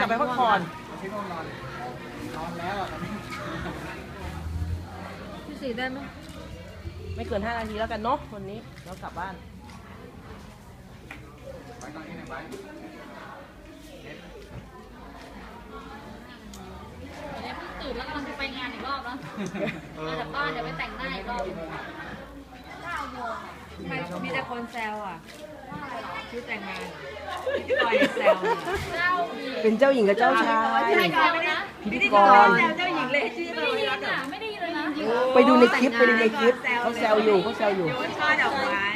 กลับไปพักผ่อนที่นอนนอนนอนแล้วอะตอนนี้พี่สีได้ไหมไม่เกิน 5 นาทีแล้วกันเนาะวันนี้เรากลับบ้านไปตอนนี้ไหนไปเดี๋ยวเพิ่งตื่นแล้วกำลังจะไปงานอีกรอบแล้วมาจากบ้านเดี๋ยวไปแต่งหน้าอีกรอบเก้าโมงทำไมมีแต่คนแซวอะ ชื่อแต่งงานพี่ปอยแซวเนี่ยเก้าเป็นเจ้าหญิงกับเจ้าชาย ใช่แซวนะพิธีกรแซวเจ้าหญิงเลยชื่อไม่เลยได้ยินอะไม่ได้ยินเลยนะไปดูในคลิปไปดูในคลิปเขาแซวอยู่เขาแซวอยู่โยนช่อดอกไม้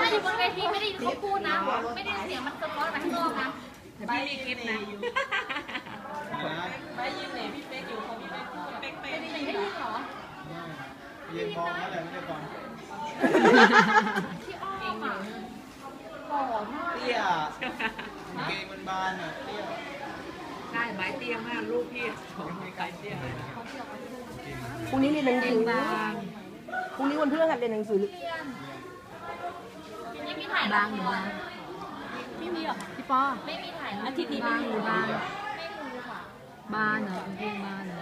ถ้าอยู่บนเวทีไม่ได้ยินเขาพูดนะ ไม่ได้ยินเสียงมันสะท้อนมาข้างนอกนะแต่พี่มีคลิปนะไม่ได้ยินเหรอเย็นมองแล้วแต่ไม่ได้ฟังที่อ้อมอะหล่อมาก เตี้ยกางเกงมันบานอะเตี้ยใช่ไม้เตี้ยมากลูกพี่ของมีใครเตี้ยเลยนะพรุ่งนี้เรียนหนังสือบางพรุ่งนี้วันพฤหัสเรียนหนังสือเรียนยังมีถ่ายบางหรือบางไม่มีหรอพี่ปอไม่มีถ่ายอาทิตย์นี้บางหรือบางไม่รู้ค่ะบานเหรอกางเกงบานเหรอ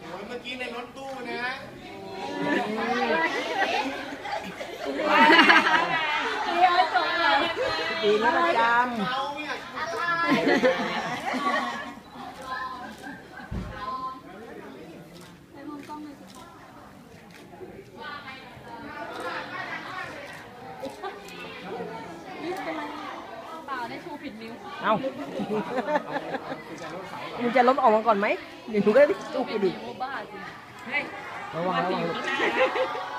โอ้ยเมื่อ กี้ในรถตู้นะปีนี้ประจเอาเนี่ยเปล่า ได้ชูผิดนิ้วำเอ้ามึงจะลบออกมาก่อนไหมเดี๋ยวหนูก็ได้สู้ไปดิโอ้บ้าจริงเฮ้ยระวังระวัง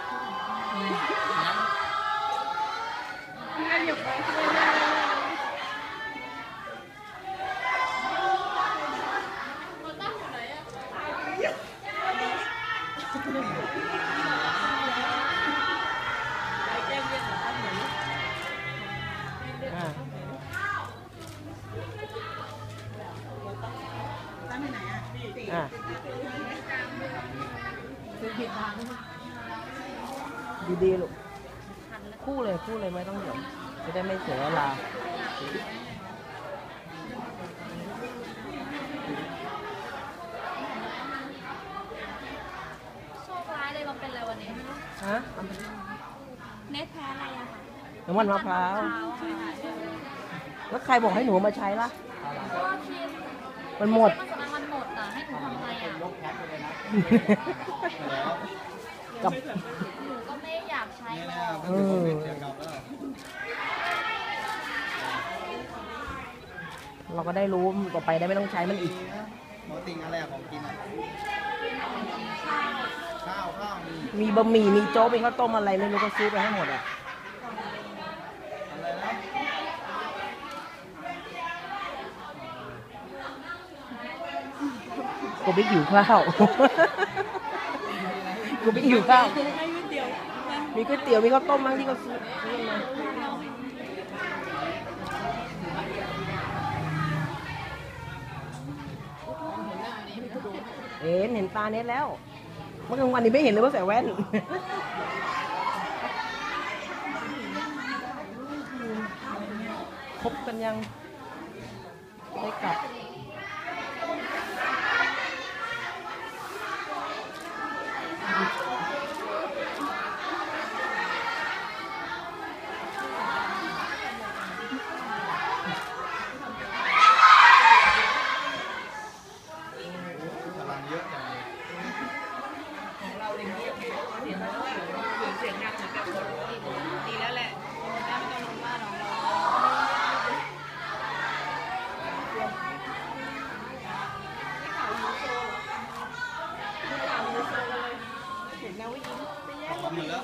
อ่า อ่าดีๆลูกคู่เลยคู่เลยไม่ต้องเดี๋ยวจะได้ไม่เสียเวลาโชคร้ายเลยมันเป็นอะไรวันนี้ฮะเน็ตแพ้อะไรอะคะน้ำมันมะพร้าวแล้วใครบอกให้หนูเอามาใช้ล่ะก็คิดมันหมด กับ หนูก็ไม่อยากใช้เนี่ยหรนะอกเพิ่งจะเสียกลับแล้วเราก็ได้รู้ต่อไปได้ไม่ต้องใช้มันอีก หมอติงอะไรของกินอะข้าวข้าวมีมีบะหมี่มีโจ๊กมีข้าวต้มอะไรไม่รู้ก็ซื้อไปให้หมดอะ อะไรนะ กูไม่หิวข้าวกูไม่หิวข้าวมีก๋วยเตี๋ยวมีข้าวต้มบ้างที่เขาซื้อซื้อมาเห็นเห็นตาเน็ตแล้ว เมื่อกลางวันนี้ไม่เห็นเลยว่าใส่แว่นคบกันยังได้กลับ พลังเยอะจังเลย ของเราเลยเงียบเสียงเสียงเสียงดังเหมือนกับคนดีแล้วแหละได้ไม่ต้องลงมาหรอกเรา ผอมหมดแล้ว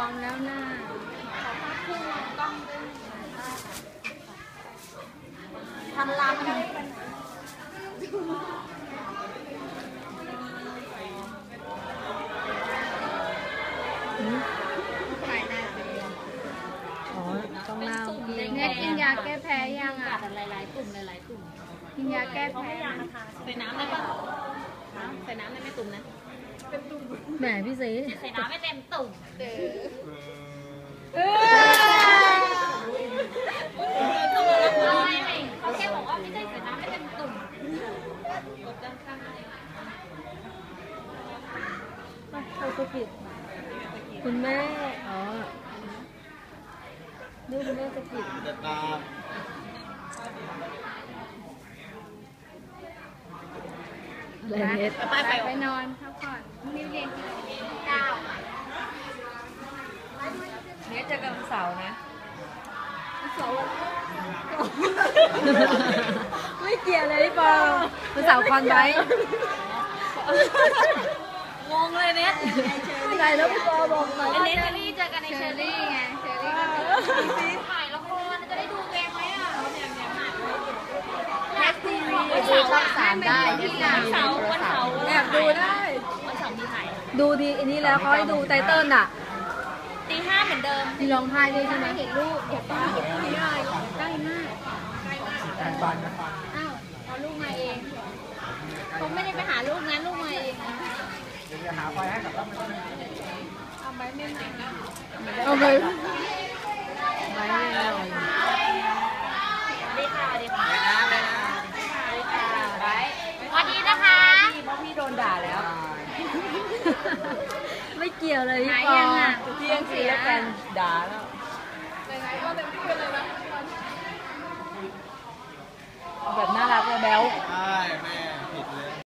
ำอ๋อต้องเป็นเล่าตุ่มพี่แดงเนี่ยกินยาแก้แพ้ยังอะกัดหลายๆตุ่มหลายๆตุ่มกินยาแก้แพ้ยังใส่น้ำได้ปะใส่น้ำได้ไหมตุ่มนะ แหมพี่ซีใส่น้ำไม่เต็มตุ่มเออไม่ไม่เขาแค่บอกว่าไม่ได้ใส่น้ำไม่เต็มตุ่มใครสะกิดคุณแม่ อ๋อดูคุณแม่สะกิดจะตามอะไรเน็ตไปไปไปนอนพักผ่อน พรุ่งนี้เรียนกี่เก้าเนี่ยเจอกันวันเสาร์นะไม่เกี่ยวเลยพี่ปอมันสาวควันไว้งงเลยเนี่ยไหนแล้วพี่ปอบอกหน่อยอันเชอรี่เจอกันในเชอรี่ไงเชอรี่ก็ถ่ายละครจะได้ดูเกไหมอะแท็กทีวีไปดูช่องสามได้ที่ที่หนเสาร์ แอบดูได้ วันเสาร์มีถ่าย ดูดีอันนี้แล้วเขาให้ดูไตเติ้ลน่ะตีห้าเหมือนเดิมมีร้องไห้ด้วยใช่ไหมเห็นรูปเดี๋ยวป้าเห็นรูปใกล้มากอ้าวเอาลูกมาเองเขาไม่ได้ไปหาลูกนะลูกมาเองนะเอาไปไม่ไหนนะเอาไปไว้ไม่เอาดีค่ะดีค่ะดีค่ะไปสวัสดีนะคะ พี่เพราะพี่โดนด่าแล้ว ไม่เกี่ยวเลยพี่หายปอยังอะเที่ยงคืนแล้วแฟนด่าแล้วเอาแบบน่ารักเลยแบ๊วใช่